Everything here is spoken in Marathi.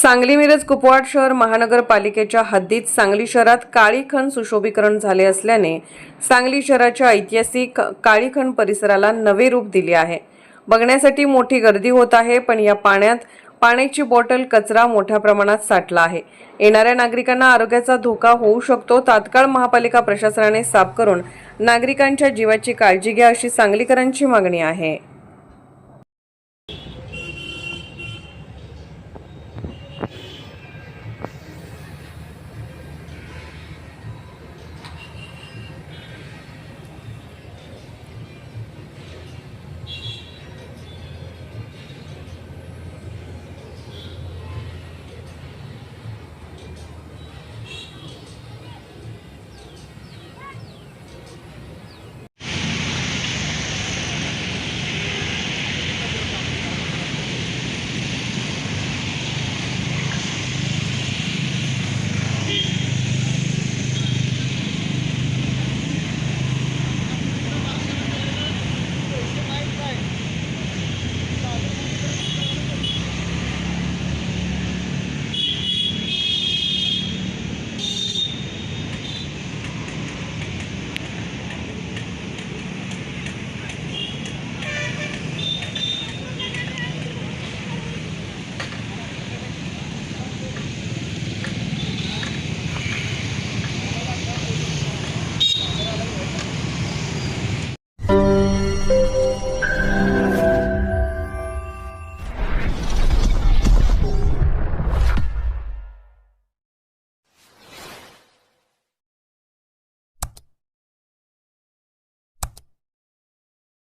सांगली मिरज कुपवाड शहर महानगरपालिकेच्या हद्दीत सांगली शहरात काळीखण सुशोभीकरण झाले असल्याने सांगली शहराच्या ऐतिहासिक काळीखण परिसराला नवे रूप दिले आहे. बघण्यासाठी मोठी गर्दी होत आहे पण या पाण्यात पाण्याची बॉटल कचरा मोठ्या प्रमाणात साठला आहे. येणाऱ्या नागरिकांना आरोग्याचा धोका होऊ शकतो. तात्काळ महापालिका प्रशासनाने साफ करून नागरिकांच्या जीवाची काळजी घ्या अशी सांगलीकरांची मागणी आहे.